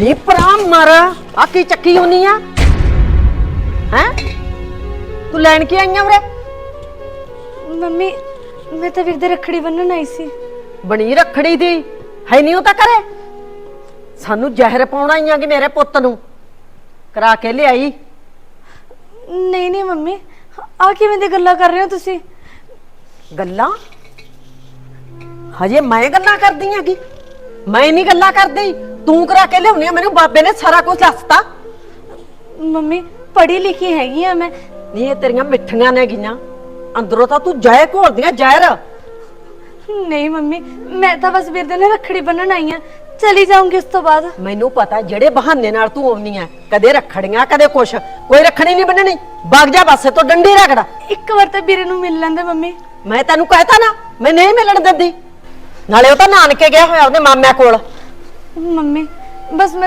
ਨੀ ਪਰਾਂ ਮਰ। ਆ ਕੀ ਚੱਕੀ ਹੁੰਨੀ ਆ? ਹੈ? ਤੂੰ ਲੈਣ ਕੀ ਆਈਆਂ ਉਰੇ? ਮੰਮੀ ਮੈਂ ਤਾਂ ਵੀਰ ਦੇ ਰੱਖੜੀ ਬੰਨਣ ਆਈ ਸੀ। ਬਣੀ ਰੱਖੜੀ ਦੀ? ਹੈ ਨਹੀਂ ਉਹ ਤਾਂ ਕਰੇ ਸਾਨੂੰ ਜ਼ਹਿਰ ਪਾਉਣਾ ਆਈਆਂ ਕਿ ਮੇਰੇ ਪੁੱਤ ਨੂੰ? ਕਰਾ ਕੇ ਲਿਆਈ? ਨਹੀਂ ਨਹੀਂ ਮੰਮੀ ਆ ਕਿਵੇਂ ਦੀ ਗੱਲਾਂ ਕਰ ਰਹੇ ਹੋ ਤੁਸੀਂ? ਗੱਲਾਂ? ਹਜੇ ਮੈਂ ਗੱਲਾਂ ਕਰਦੀ ਹੈਗੀ। ਮੈਂ ਨਹੀਂ ਗੱਲਾਂ ਕਰਦੀ। ਤੂੰ ਕਰਾ ਕੇ ਲਿਆਉਣੀ ਆ ਮੈਨੂੰ ਬਾਬੇ ਨੇ ਸਾਰਾ ਕੁਝ ਦੱਸਤਾ। ਮੰਮੀ ਪੜ੍ਹੀ ਲਿਖੀ ਹੈਗੀ ਆ ਮੈਂ। ਨਹੀਂ ਇਹ ਤੇਰੀਆਂ ਮਿੱਠੀਆਂ ਨੇ ਗੀਆਂ। ਅੰਦਰੋਂ ਤਾਂ ਤੂੰ ਜ਼ਹਿਰ ਘੋਲਦੀਆਂ ਜ਼ਹਿਰ। ਨਹੀਂ ਮੰਮੀ ਮੈਂ ਤਾਂ ਬਸ ਵੀਰ ਦੇ ਨਾਲ ਰੱਖੜੀ ਬੰਨਣ ਆਈ ਆ। ਚਲੀ ਜਾਊਂਗੀ ਉਸ ਤੋਂ ਬਾਅਦ। ਮੈਨੂੰ ਪਤਾ ਜਿਹੜੇ ਬਹਾਨੇ ਨਾਲ ਤੂੰ ਆਉਣੀ ਆ ਕਦੇ ਰੱਖੜੀਆਂ ਕਦੇ ਕੁਛ। ਕੋਈ ਰੱਖੜੀ ਨਹੀਂ ਬੰਨਣੀ। ਵਗ ਜਾ ਪਾਸੇ ਤੋਂ ਡੰਡੀ ਰਗੜਾ ਇੱਕ ਵਾਰ ਤਾਂ ਵੀਰੇ ਨੂੰ ਮਿਲ ਲੈਂਦੇ ਮੰਮੀ। ਮੈਂ ਤੈਨੂੰ ਕਹਿਤਾ ਨਾ ਮੈਂ ਨਹੀਂ ਮਿਲਣ ਦਿੰਦੀ। ਨਾਲੇ ਉਹ ਤਾਂ ਨਾਨਕੇ ਗਿਆ ਹੋਇਆ ਉਹਦੇ ਮਾਮਿਆਂ ਕੋਲ। ਮੰਮੀ ਬਸ ਮੈਂ